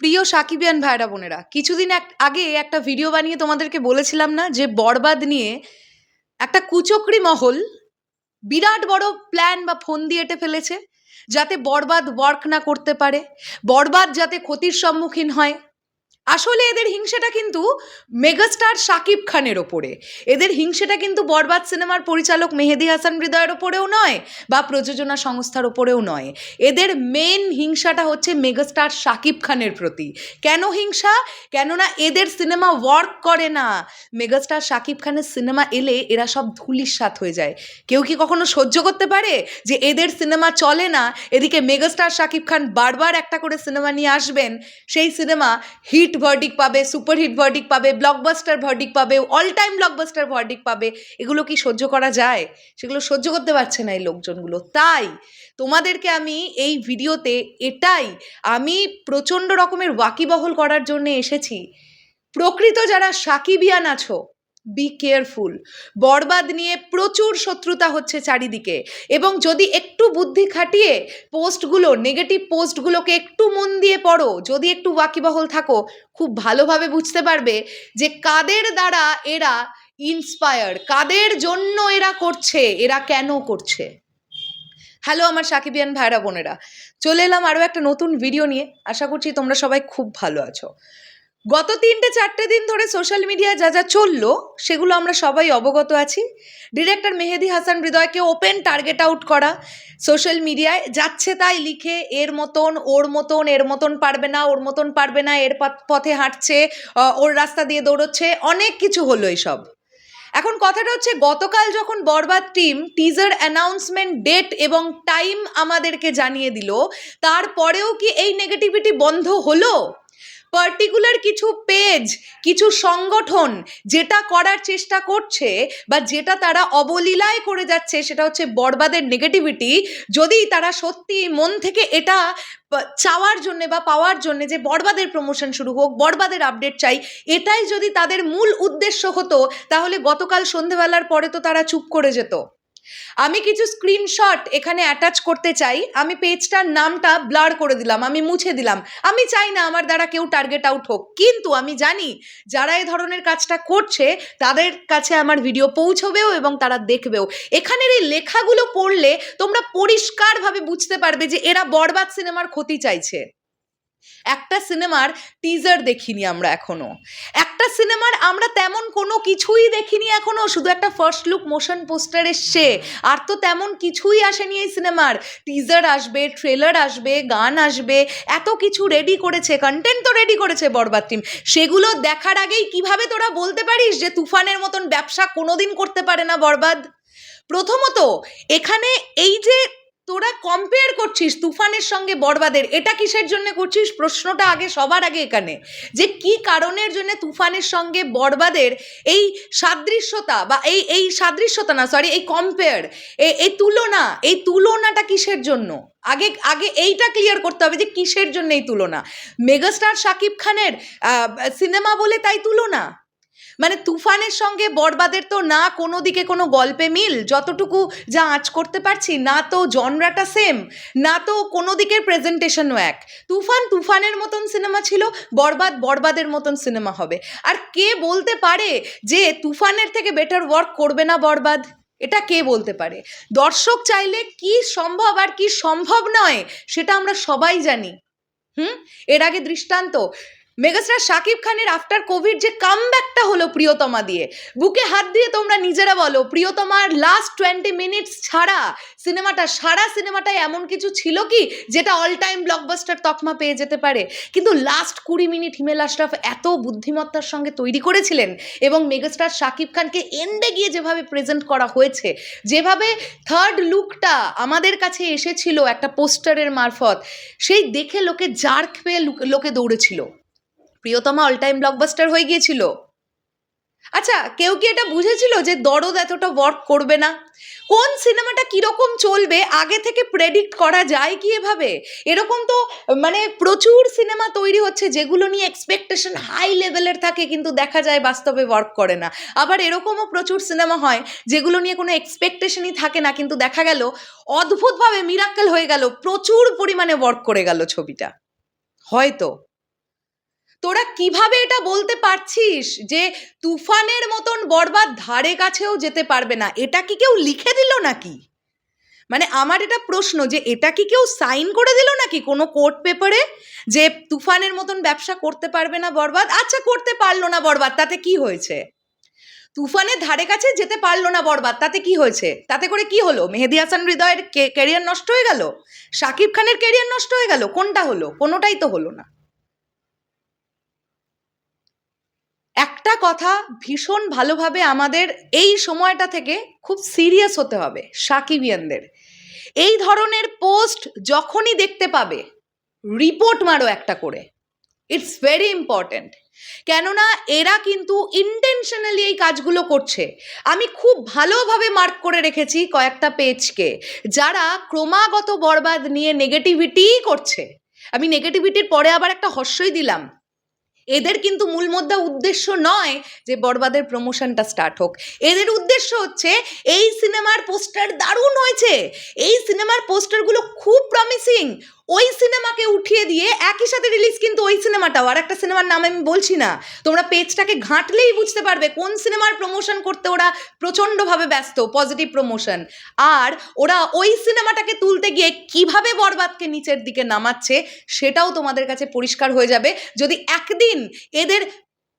প্রিয় সাকিবিয়ান ভাইরা বোনেরা, কিছুদিন এক, আগে একটা ভিডিও বানিয়ে তোমাদেরকে বলেছিলাম না যে বরবাদ নিয়ে একটা কুচকরি মহল বিরাট বড় প্ল্যান বা ফোন দিয়ে এঁটে ফেলেছে, যাতে বরবাদ ওয়ার্ক না করতে পারে, বরবাদ যাতে ক্ষতির সম্মুখীন হয়। আসলে এদের হিংসাটা কিন্তু মেগাস্টার শাকিব খানের ওপরে। এদের হিংসাটা কিন্তু বরবাদ সিনেমার পরিচালক মেহেদি হাসান হৃদয়ের ওপরেও নয়, বা প্রযোজনা সংস্থার ওপরেও নয়। এদের মেন হিংসাটা হচ্ছে মেগাস্টার শাকিব খানের প্রতি। কেন হিংসা? কেননা এদের সিনেমা ওয়ার্ক করে না। মেগাস্টার শাকিব খানের সিনেমা এলে এরা সব ধুলিস্বাত হয়ে যায়। কেউ কি কখনো সহ্য করতে পারে যে এদের সিনেমা চলে না? এদিকে মেগাস্টার শাকিব খান বারবার একটা করে সিনেমা নিয়ে আসবেন, সেই সিনেমা হিট ভার্ডিক পাবে সুপার হিট ভার্ডিক পাবে ব্লকবাস্টার ভার্ডিক পাবে অল টাইম ব্লকবাস্টার ভার্ডিক পাবে, এগুলো কি সহ্য করা যায়? সেগুলো সহ্য করতে পারছে না এই লোকজনগুলো। তাই তোমাদেরকে আমি এই ভিডিওতে এটাই, আমি প্রচণ্ড রকমের ওয়াকিবহল করার জন্য এসেছি। প্রকৃত যারা সাকিবিয়ান আছো বি কেয়ারফুল বরবাদ নিয়ে প্রচুর শত্রুতা হচ্ছে চারিদিকে এবং যদি একটু বুদ্ধি খাটিয়ে পোস্টগুলো নেগেটিভ পোস্টগুলোকে একটু মন দিয়ে পড়ো, যদি একটু ওয়াকিবহল থাকো, খুব ভালোভাবে বুঝতে পারবে যে কাদের দ্বারা এরা ইন্সপায়ার কাদের জন্য এরা করছে, এরা কেন করছে। হ্যালো আমার সাকিবিয়ান ভাইরা বোনেরা। চলে এলাম আরও একটা নতুন ভিডিও নিয়ে। আশা করছি তোমরা সবাই খুব ভালো আছো। গত তিনটে, চারটে দিন ধরে সোশ্যাল মিডিয়ায় যা যা চলল, সেগুলো আমরা সবাই অবগত আছি। ডিরেক্টর মেহেদি হাসান হৃদয়কে ওপেন টার্গেট আউট করা সোশ্যাল মিডিয়ায় যাচ্ছে তাই লিখে, এর মতন, ওর মতন, এর মতন পারবে না, ওর মতন পারবে না, এর পথ- হাঁটছে ওর রাস্তা দিয়ে দৌড়চ্ছে। অনেক কিছু হলো এসব। এখন কথাটা হচ্ছে, গতকাল যখন Borbaad team teaser announcement date এবং টাইম আমাদেরকে জানিয়ে দিল, তারপরেও কি এই নেগেটিভিটি বন্ধ হলো? পার্টিকুলার কিছু পেজ কিছু সংগঠন যেটা করার চেষ্টা করছে বা যেটা তারা অবলীলায় করে যাচ্ছে সেটা হচ্ছে বরবাদের নেগেটিভিটি যদি তারা সত্যি মন থেকে এটা চাওয়ার জন্যে বা পাওয়ার জন্যে যে বরবাদের প্রমোশন শুরু হোক বরবাদের আপডেট চাই, এটাই যদি তাদের মূল উদ্দেশ্য হতো, তাহলে গতকাল সন্ধেবেলার পরে তো তারা চুপ করে যেত। আমি কিছু স্ক্রিনশট এখানে অ্যাটাচ করতে চাই। আমি পেজটার নামটা ব্লার করে দিলাম, আমি মুছে দিলাম। আমি চাই না আমার দ্বারা কেউ টার্গেট আউট হোক। কিন্তু আমি জানি যারা এই ধরনের কাজটা করছে, তাদের কাছে আমার ভিডিও পৌঁছবেও এবং তারা দেখবেও। এখানের এই লেখাগুলো পড়লে তোমরা পরিষ্কারভাবে বুঝতে পারবে যে এরা বরবাদ সিনেমার ক্ষতি চাইছে। একটা সিনেমার টিজার দেখিনি আমরা এখনও। একটা সিনেমার আমরা তেমন কোনো কিছুই দেখিনি এখনও, শুধু একটা ফার্স্ট লুক মোশন পোস্টার এসছে। আর তো তেমন কিছুই আসেনি এই সিনেমার। টিজার আসবে ট্রেলার আসবে, গান আসবে, এত কিছু রেডি করেছে কন্টেন্ট তো রেডি করেছে বরবাদ টিম সেগুলো দেখার আগেই কীভাবে তোরা বলতে পারিস যে তুফানের মতন ব্যবসা কোনোদিন করতে পারে না বরবাদ? প্রথমত, এখানে এই যে তোরা কম্পেয়ার করছিস তুফানের সঙ্গে বরবাদের, এটা কিসের জন্য করছিস? প্রশ্নটা আগে সবার আগে এখানে। যে কি কারণের জন্য তুফানের সঙ্গে বরবাদের এই সাদৃশ্যতা বা এই এই সাদৃশ্যতা না সরি এই কম্পেয়ার এই তুলনা, এই তুলনাটা কিসের জন্য? আগে আগে এইটা ক্লিয়ার করতে হবে যে কিসের জন্য এই তুলনা। মেগাস্টার শাকিব খানের সিনেমা বলে তাই তুলনা? মানে তুফানের সঙ্গে বরবাদের তো না কোনো দিকে কোনো গল্পে মিল? যতটুকু যা আঁচ করতে পারছি, না তো জনরাটা সেম না তো কোনো দিকের প্রেজেন্টেশনও এক। তুফান তুফানের মতন সিনেমা ছিল, বরবাদ বরবাদের মতন সিনেমা হবে। আর কে বলতে পারে যে তুফানের থেকে বেটার ওয়ার্ক করবে না বরবাদ? এটা কে বলতে পারে? দর্শক চাইলে কি সম্ভব আর কি সম্ভব নয়, সেটা আমরা সবাই জানি। হুম? এর আগে দৃষ্টান্ত মেগাস্টার শাকিব খানের আফটার কোভিড যে কামব্যাকটা হলো প্রিয়তমা দিয়ে। বুকে হাত দিয়ে তোমরা নিজেরা বলো, প্রিয়তমার লাস্ট টোয়েন্টি মিনিটস ছাড়া সিনেমাটা সারা সিনেমাটায় এমন কিছু ছিল কি, যেটা অল টাইম ব্লকবাস্টার তকমা পেয়ে যেতে পারে? কিন্তু লাস্ট কুড়ি মিনিট হিমেল আশরাফ এত বুদ্ধিমত্তার সঙ্গে তৈরি করেছিলেন এবং মেগাস্টার শাকিব খানকে এন্ডে গিয়ে যেভাবে প্রেজেন্ট করা হয়েছে, যেভাবে থার্ড লুকটা আমাদের কাছে এসেছিল একটা পোস্টারের মারফত, সেই দেখে লোকে জার্ক পেয়ে লুক- লোকে দৌড়েছিল। প্রিয়তমা অল টাইম ব্লকবাস্টার হয়ে গিয়েছিল। আচ্ছা কেউ কি এটা বুঝেছিল যে দরদ এতটা ওয়ার্ক করবে না? কোন সিনেমাটা কীরকম চলবে? আগে থেকে প্রেডিক্ট করা যায় কি এভাবে? এরকম তো মানে প্রচুর সিনেমা তৈরি হচ্ছে যেগুলো নিয়ে এক্সপেকটেশন হাই লেভেলের থাকে কিন্তু দেখা যায় বাস্তবে ওয়ার্ক করে না। আবার এরকমও প্রচুর সিনেমা হয় যেগুলো নিয়ে কোনো এক্সপেকটেশনই থাকে না কিন্তু দেখা গেল অদ্ভুতভাবে মিরাক্কেল হয়ে গেল, প্রচুর পরিমাণে ওয়ার্ক করে গেল ছবিটা। হয়তো। তোরা কীভাবে এটা বলতে পারছিস যে তুফানের মতন বরবাদ ধারে কাছেও যেতে পারবে না? এটা কি কেউ লিখে দিল নাকি? মানে আমার এটা প্রশ্ন যে এটা কি কেউ সাইন করে দিল নাকি কোনো কোর্ট পেপারে যে তুফানের মতন ব্যবসা করতে পারবে না বরবাদ? আচ্ছা করতে পারল না বরবাদ, তাতে কি হয়েছে? তুফানের ধারে কাছে যেতে পারল না বরবাদ, তাতে কি হয়েছে? তাতে করে কি হলো? মেহেদি হাসান হৃদয়ের ক্যারিয়ার নষ্ট হয়ে গেল? শাকিব খানের ক্যারিয়ার নষ্ট হয়ে গেল? কোনটা হলো? কোনোটাই তো হলো না। একটা কথা ভীষণ ভালোভাবে আমাদের এই সময়টা থেকে খুব সিরিয়াস হতে হবে সাকিবিয়ানদের। এই ধরনের পোস্ট যখনই দেখতে পাবে রিপোর্ট মারো একটা করে। ইটস ভেরি ইম্পর্ট্যান্ট কেননা এরা কিন্তু ইন্টেনশনালি এই কাজগুলো করছে। আমি খুব ভালোভাবে মার্ক করে রেখেছি কয়েকটা পেজকে যারা ক্রমাগত বরবাদ নিয়ে নেগেটিভিটিই করছে। আমি নেগেটিভিটির পরে আবার একটা হর্ষই দিলাম। এদের কিন্তু মূল মোদ্দা উদ্দেশ্য নয় যে বরবাদের প্রমোশনটা স্টার্ট হোক। এদের উদ্দেশ্য হচ্ছে এই সিনেমার পোস্টার দারুণ হয়েছে। এই সিনেমার পোস্টারগুলো খুব প্রমিসিং ওই সিনেমাকে উঠিয়ে দিয়ে একই সাথে রিলিজ কিন্তু ওই সিনেমাটাও আর একটা সিনেমার নাম আমি বলছি না। তোমরা পেজটাকে ঘাঁটলেই বুঝতে পারবে কোন সিনেমার প্রমোশন করতে ওরা প্রচণ্ডভাবে ব্যস্ত পজিটিভ প্রমোশন আর ওরা ওই সিনেমাটাকে তুলতে গিয়ে কীভাবে বরবাদকে নিচের দিকে নামাচ্ছে, সেটাও তোমাদের কাছে পরিষ্কার হয়ে যাবে। যদি একদিন এদের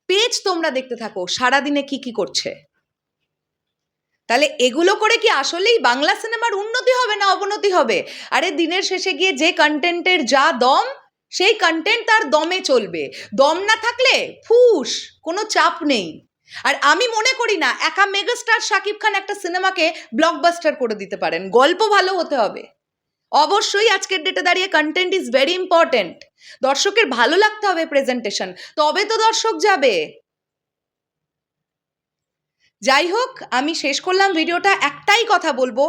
পেজ তোমরা দেখতে থাকো, সারাদিনে কি কি করছে। তাহলে এগুলো করে কি আসলেই বাংলা সিনেমার উন্নতি হবে না অবনতি হবে? আরে দিনের শেষে গিয়ে যে কন্টেন্টের যা দম, সেই কন্টেন্ট তার দমে চলবে। দম না থাকলে ফুস, কোনো চাপ নেই। আর আমি মনে করি না, একা মেগাস্টার শাকিব খান একটা সিনেমাকে ব্লকবাস্টার করে দিতে পারেন। গল্প ভালো হতে হবে। অবশ্যই আজকের ডেটে দাঁড়িয়ে কন্টেন্ট ইজ ভেরি ইম্পর্টেন্ট দর্শকের ভালো লাগতে হবে প্রেজেন্টেশন তবে তো দর্শক যাবে। যাই হোক, আমি শেষ করলাম ভিডিওটা একটাই কথা বলব,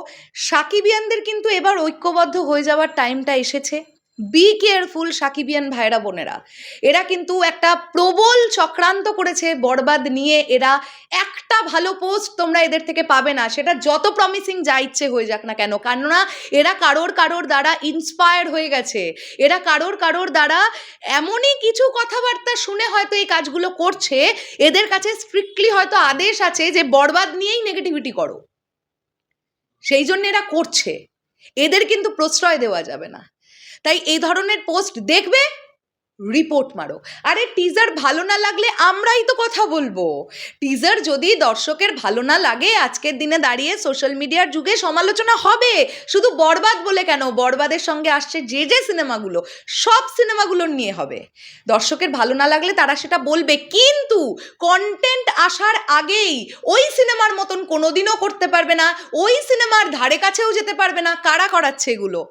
সাকিবিয়ানদের কিন্তু এবার ঐক্যবদ্ধ হয়ে যাওয়ার টাইমটা এসেছে। বি কেয়ারফুল সাকিবিয়ান ভাইরা বোনেরা। এরা কিন্তু একটা প্রবল চক্রান্ত করেছে বরবাদ নিয়ে। এরা একটা ভালো পোস্ট তোমরা এদের থেকে পাবে না। সেটা যত প্রমিসিং যা ইচ্ছে হয়ে যাক না কেন। কেননা এরা কারোর কারোর দ্বারা ইন্সপায়ার হয়ে গেছে। এরা কারোর কারোর দ্বারা এমনই কিছু কথাবার্তা শুনে হয়তো এই কাজগুলো করছে। এদের কাছে স্ট্রিক্টলি হয়তো আদেশ আছে যে বরবাদ নিয়েই নেগেটিভিটি করো। সেই জন্য এরা করছে। এদের কিন্তু প্রশ্রয় দেওয়া যাবে না। তাই এই ধরনের পোস্ট দেখবে রিপোর্ট মারো। আরে টিজার ভালো না লাগলে আমরাই তো কথা বলব। টিজার যদি দর্শকের ভালো না লাগে, আজকের দিনে দাঁড়িয়ে সোশ্যাল মিডিয়ার যুগে সমালোচনা হবে। শুধু বরবাদ বলে কেন? বরবাদের সঙ্গে আসছে যে যে সিনেমাগুলো সব সিনেমাগুলোর নিয়ে হবে। দর্শকের ভালো না লাগলে তারা সেটা বলবে, কিন্তু কন্টেন্ট আসার আগেই ওই সিনেমার মতন কোনোদিনও করতে পারবে না, ওই সিনেমার ধারে কাছেও যেতে পারবে না। কারা করাচ্ছে এগুলো?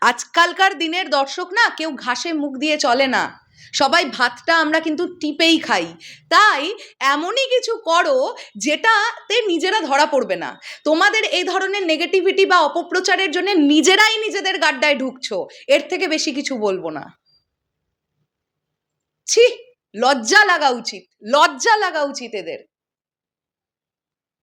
আজকালকার দিনের দর্শক না কেউ ঘাসে মুখ দিয়ে চলে না। সবাই ভাতটা আমরা কিন্তু টিপেই খাই। তাই এমনই কিছু করো যেটাতে নিজেরা ধরা পড়বে না। তোমাদের এই ধরনের নেগেটিভিটি বা অপপ্রচারের জন্য নিজেরাই নিজেদের গাড্ডায় ঢুকছো। এর থেকে বেশি কিছু বলব না। ছি, লজ্জা লাগা উচিত। লজ্জা লাগা উচিত এদের।